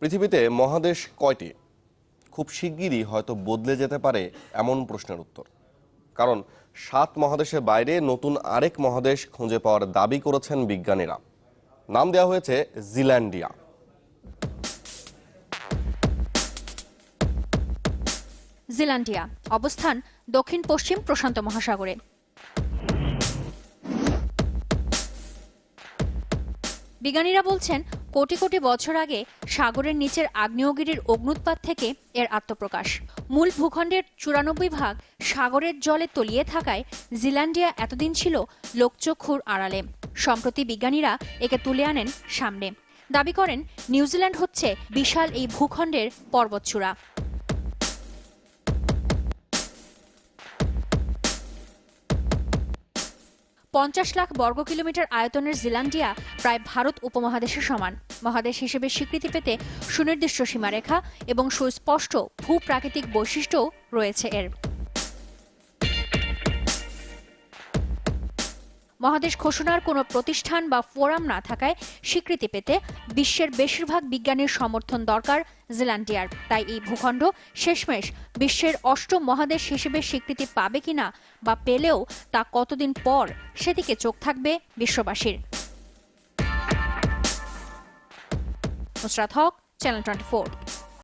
পৃথিবীতে মহাদেশ কয়টি? খুব শিগগিরই হয়তো বদলে যেতে পারে এমন প্রশ্নের উত্তর। কারণ সাত মহাদেশের বাইরে নতুন আরেক মহাদেশ খুঁজে পাওয়ার দাবি করেছেন বিজ্ঞানীরা। নাম দেওয়া হয়েছে জিল্যান্ডিয়া। জিল্যান্ডিয়া, অবস্থান দক্ষিণ পশ্চিম প্রশান্ত মহাসাগরে। বিজ্ঞানীরা বলছেন কোটি কোটি বছর আগে সাগরের নিচের আগ্নেয়গিরির অগ্নুৎপাত থেকে এর আত্মপ্রকাশ। মূল ভূখণ্ডের চুরানব্বই ভাগ সাগরের জলে তলিয়ে থাকায় জিল্যান্ডিয়া এতদিন ছিল লোকচক্ষুর আড়ালে। সম্প্রতি বিজ্ঞানীরা একে তুলে আনেন সামনে। দাবি করেন, নিউজিল্যান্ড হচ্ছে বিশাল এই ভূখণ্ডের পর্বতচূড়া। পঞ্চাশ লাখ বর্গ কিলোমিটার আয়তনের জিলান্ডিয়া প্রায় ভারত উপমহাদেশের সমান। মহাদেশ হিসেবে স্বীকৃতি পেতে সুনির্দিষ্ট সীমারেখা এবং সুস্পষ্ট ভূপ্রাকৃতিক বৈশিষ্ট্যও রয়েছে এর। মহাদেশ ঘোষণার কোনো প্রতিষ্ঠান বা ফোরাম না থাকায় স্বীকৃতি পেতে বিশ্বের বেশিরভাগ বিজ্ঞানীর সমর্থন দরকার জিল্যান্ডিয়ার তাই এই ভূখণ্ড শেষমেশ বিশ্বের অষ্টম মহাদেশ হিসেবে স্বীকৃতি পাবে কিনা বা পেলেও তা কতদিন পর সেদিকে চোখ থাকবে বিশ্ববাসীর। নুসরাত হক, চ্যানেল টোয়েন্টি